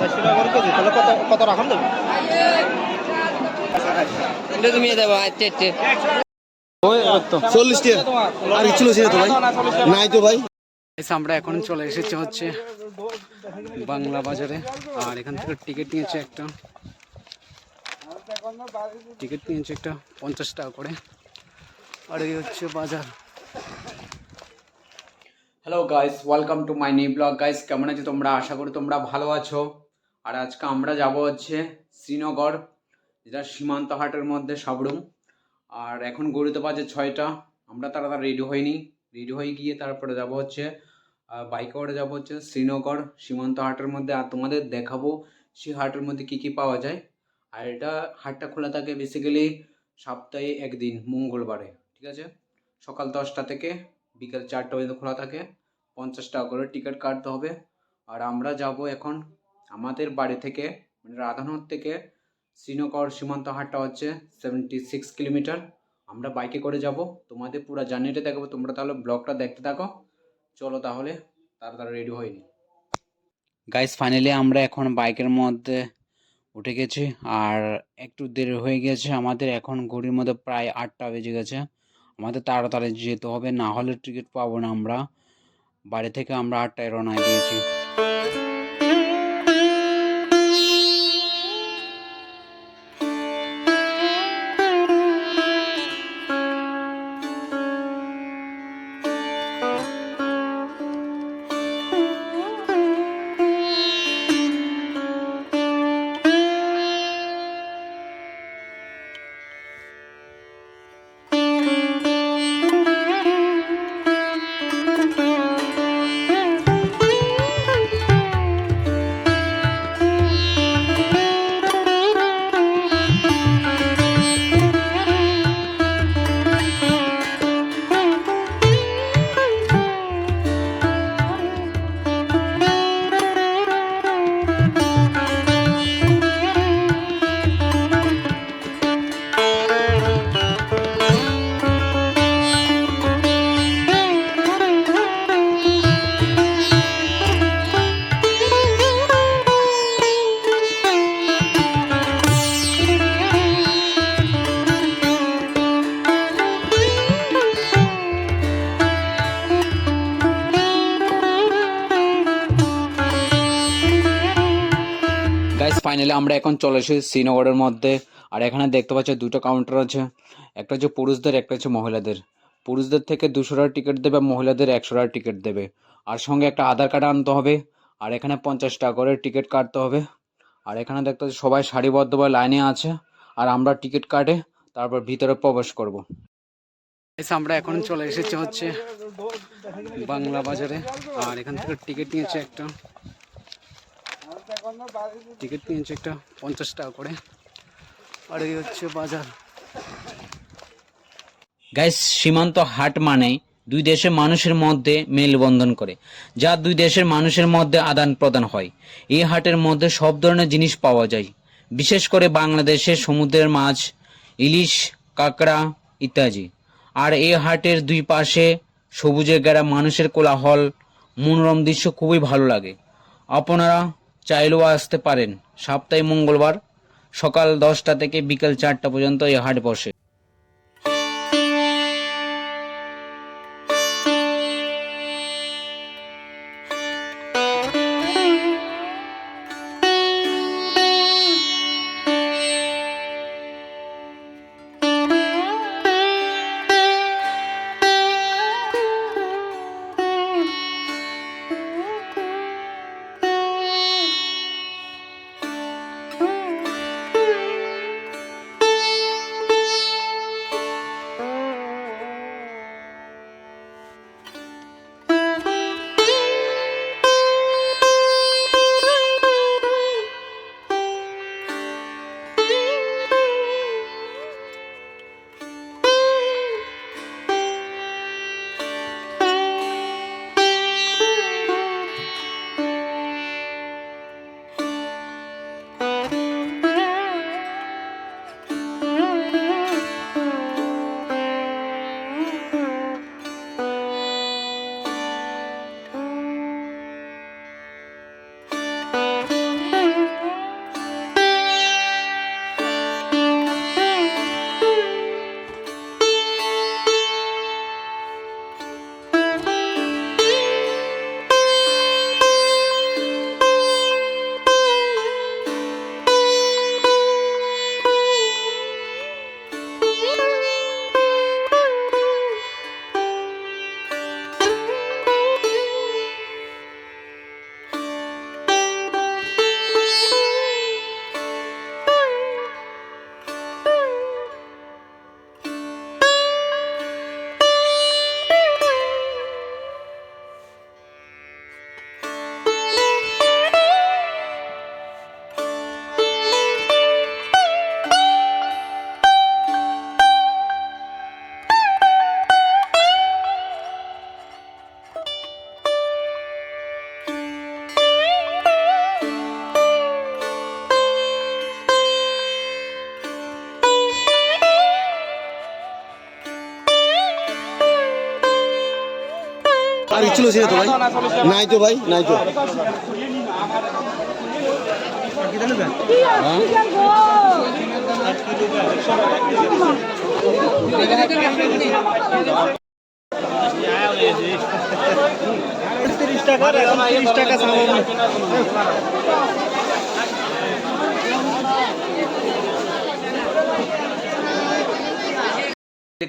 চারশো টাকা করে কেজি তাহলে কত কত রাখান দেবে এটা তুমি দেবো আচ্ছা আচ্ছা। চল্লিশ টাকা আর কিছু ছিল তো ভাই? নাই তো ভাই। আমরা এখন চলে এসেছি হচ্ছে বাংলা বাজারে। আর এখান থেকে টিকিট নিয়েছে একটা। টিকিট নিয়েছে একটা পঞ্চাশ টাকা করে। আর এই হচ্ছে বাজার। Hello guys welcome to my new blog guys কেমন আছো তোমরা? আশা করি তোমরা ভালো আছো। আর আজকে আমরা যাব হচ্ছে শ্রীনগর, যেটা সীমান্ত হাটের মধ্যে সাবরুম আর এখন গড়িতে বাজে ছয়টা, আমরা তাড়াতাড়ি রেডি হইনি। রেডি হয়ে গিয়ে তারপরে যাব হচ্ছে বাইকে করে যাব হচ্ছে শ্রীনগর সীমান্ত হাটের মধ্যে। আর তোমাদের দেখাবো সেই হাটের মধ্যে কি কি পাওয়া যায়। আর এটা হাটটা খোলা থাকে বেসিক্যালি সপ্তাহে একদিন, মঙ্গলবারে, ঠিক আছে? সকাল দশটা থেকে বিকেল চারটা পর্যন্ত খোলা থাকে। পঞ্চাশ টাকা করে টিকিট কাটতে হবে। আর আমরা যাব এখন আমাদের বাড়ি থেকে মানে রাধানগর থেকে শ্রীনগর সীমান্ত হাটটা হচ্ছে সেভেন্টি সিক্স কিলোমিটার। আমরা বাইকে করে যাব। তোমাদের পুরো জার্নিটা দেখাবো। তোমরা তাহলে ব্লগটা দেখতে থাকো। চলো তাহলে তাড়াতাড়ি রেডি হয়নি গাইস ফাইনালি আমরা এখন বাইকের মধ্যে উঠে গেছি। আর একটু দেরি হয়ে গেছে। আমাদের এখন ঘড়ির মধ্যে প্রায় আটটা বেজে গেছে। আমাদের তাড়াতাড়ি যেতে হবে। না হলে টিকিট পাবো না আমরা। বাড়ি থেকে আমরা আটটায় রওনা দিয়েছি। গাইস ফাইনালি আমরা এখন চলে এসেছি শ্রীনগরের মধ্যে। আর এখানে দেখতে পাচ্ছ দুটো কাউন্টার আছে। একটা হচ্ছে পুরুষদের, একটা হচ্ছে মহিলাদের। পুরুষদের থেকে দুশো টাকার টিকিট দেবে মহিলাদের একশো টাকার টিকিট দেবে। আর সঙ্গে একটা আধার কার্ড আনতে হবে। আর এখানে পঞ্চাশ টাকা করে টিকিট কাটতে হবে। আর এখানে দেখতে পাচ্ছ সবাই সারিবদ্ধভাবে লাইনে আছে। আর আমরা টিকিট কাটে, তারপর ভিতরে প্রবেশ করব। আমরা এখন চলে এসেছি হচ্ছে বাংলা বাজারে। আর এখান থেকে টিকিট নিয়েছে একটা। টিকিট নিয়েছে একটা পঞ্চাশ টাকা করে। আর এই হচ্ছে বাজার। গাইস, সীমান্ত হাট মানে দুই দেশের মানুষের মধ্যে মেলবন্ধন করে, যা দুই দেশের মানুষের মধ্যে আদান প্রদান হয়। এই হাটের মধ্যে সব ধরনের জিনিস পাওয়া যায়, বিশেষ করে বাংলাদেশের সমুদ্রের মাছ, ইলিশ, কাঁকড়া ইত্যাদি। আর এই হাটের দুই পাশে সবুজে গেরা মানুষের কোলাহল, মনোরম দৃশ্য খুবই ভালো লাগে। আপনারা চাইলেও আসতে পারেন। সপ্তাহে মঙ্গলবার সকাল দশটা থেকে বিকেল চারটা পর্যন্ত এই হাট বসে। কিচ্ছু লইছি না তো ভাই নাই তো ভাই নাই তো। এখন তিরিশ টাকা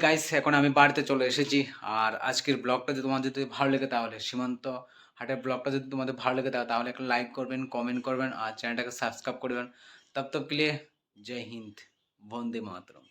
গাইস এখন আমি বাড়িতে চলে এসেছি। আর আজকের ব্লগটা যদি তোমাদের যদি ভালো লেগে, তাহলে সীমান্ত হাটের ব্লগটা যদি তোমাদের ভালো লেগে থাকে তাহলে একটা লাইক করবেন কমেন্ট করবেন, আর চ্যানেলটাকে সাবস্ক্রাইব করবেন তব তব কে জয় হিন্দ, বন্দে মাতরম।